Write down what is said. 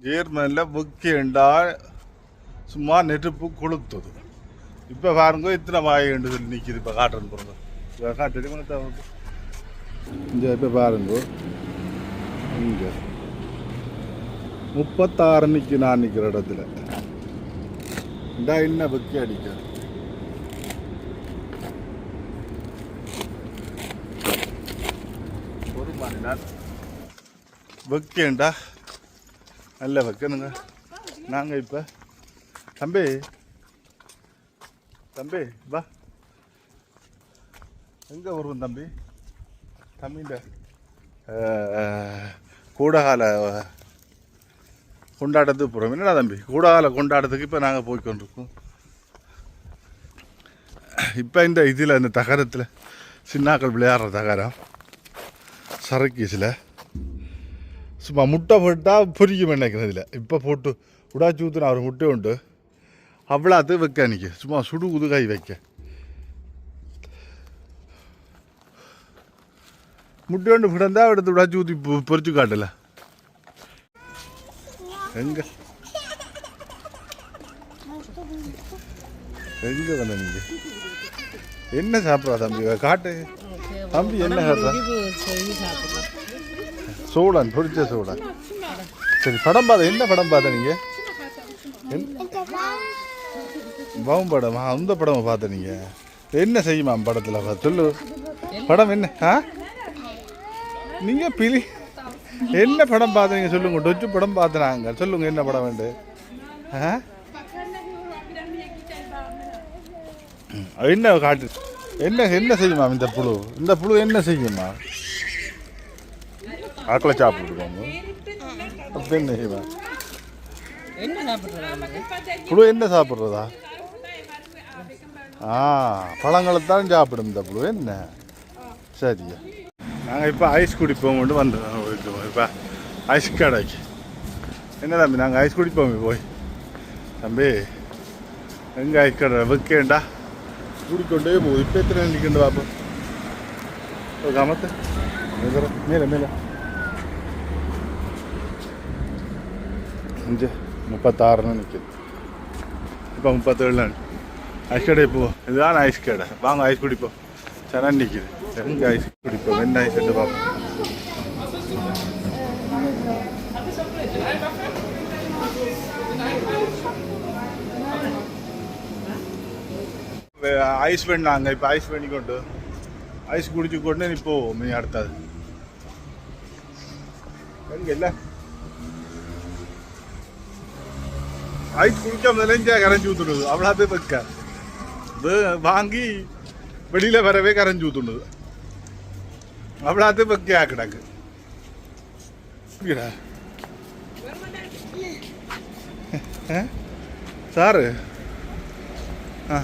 ஜேர்மனில் முக்கியண்டா சும்மா நெருப்பு கொளுத்தது. இப்போ பாருங்க இத்தனை வாயுண்டு சொல்லி நிற்கிது இப்போ காட்டுறேன் பாருங்க. இப்போ காட்டு இங்கே இப்போ பாருங்க. இங்கே. முப்பத்தாறு நிற்கி நான் நிற்கிற இடத்துல. இந்தா என்ன வெக்கி அடிக்க ஒரு மணி நேரம் வெக்கேண்டா நல்ல வைக்கணுங்க நாங்கள் இப்போ தம்பி தம்பி வா. எங்கே வருவோம் தம்பி? தம்பிண்ட கூடகால கொண்டாட்டத்துக்கு போகிறோம் என்னடா தம்பி? கூடகால கொண்டாட்டத்துக்கு இப்போ நாங்கள் போய்கொண்டிருக்கோம் இப்போ இந்த இதில் இந்த தகரத்தில் சின்னாக்கள் விளையாடுற தகரம் சரக்கீஸில் சும்மா முட்டை போட்டால் பொரிக்கும் நினைக்கிறேன் இதில் இப்போ போட்டு உடாச்சி ஊற்றுன ஒரு முட்டை உண்டு. அவ்வளோத்து வைக்க அன்றைக்கி சும்மா சுடு உதுகாய் வைக்க. முட்டை ஒன்று விடந்தா எடுத்து உடாச்சி ஊற்றி பொ- பொரிச்சு காட்டல. எங்க? எங்க வந்த நீங்க? என்ன சாப்பிட்றா தம்பி? காட்டு. தம்பி என்ன சாப்பிட்றா? சூடன் பிடிச்ச சூடன் சரி படம் பார்த்த என்ன படம் பார்த்த நீங்க? பவும் படமா அந்த படமா பார்த்த நீங்க? என்ன செய்யுமா படத்துல? சொல்லு. படம் என்ன ஆ? நீங்க பிரி என்ன படம் பார்த்தீங்க சொல்லுங்க டொச்சு படம் பார்த்தனாங்க சொல்லுங்க என்ன படம் வேண்டு? ஆ? என்ன காட்டு என்ன என்ன செய்யுமா இந்த புழு? இந்த புழு என்ன செய்யுமா? ஆக்களை சாப்பிட்டுருக்கோங்க. அப்படி என்ன செய்வா? என்ன சாப்பிட்றாங்க புழு என்ன சாப்பிட்றதா? ஆ பழங்களை தான் சாப்பிடும் இந்த புழு என்ன? சரியா நாங்கள் இப்போ ஐஸ் குடிப்போம் கொண்டு வந்துடுறோம். இப்போ ஐஸ் கடைக்கு. என்ன தம்பி நாங்கள் ஐஸ் குடிப்போம் போய்? தம்பி எங்கே ஐஸ் கடை? வைக்கேண்டா. குடிக்கொண்டே போகுது. இப்போ எத்தனை நிற்கண்டு பாப்போம்? கமத்து மேலே மேலே. அஞ்சு முப்பத்தாறுன்னு நிற்கிது இப்போ முப்பத்தேழு ஐஸ் கடை போவோம் இதுதான் ஐஸ் கடை வாங்க ஐஸ் குடிப்போம் சரண் நிற்கிது எங்கே ஐஸ் குடிப்போம் என்ன ஐஸ் எடுத்து பார்ப்போம் ஐஸ் பண்ணாங்க இப்போ ஐஸ் பண்ணி கொண்டு ஐஸ் குடிச்சு கொண்டு நீ போவோம் நீ அடுத்தது எங்க இல்லை ஐஸ் குடிக்க முதல்ல கரைஞ்சி ஊற்றுனது அவ்வளோவே வைக்க இது வாங்கி வெளியில் வரவே கரைஞ்சி ஊற்றுனது அவ்வளோத்து வைக்க கிடக்கு சாரு ஆ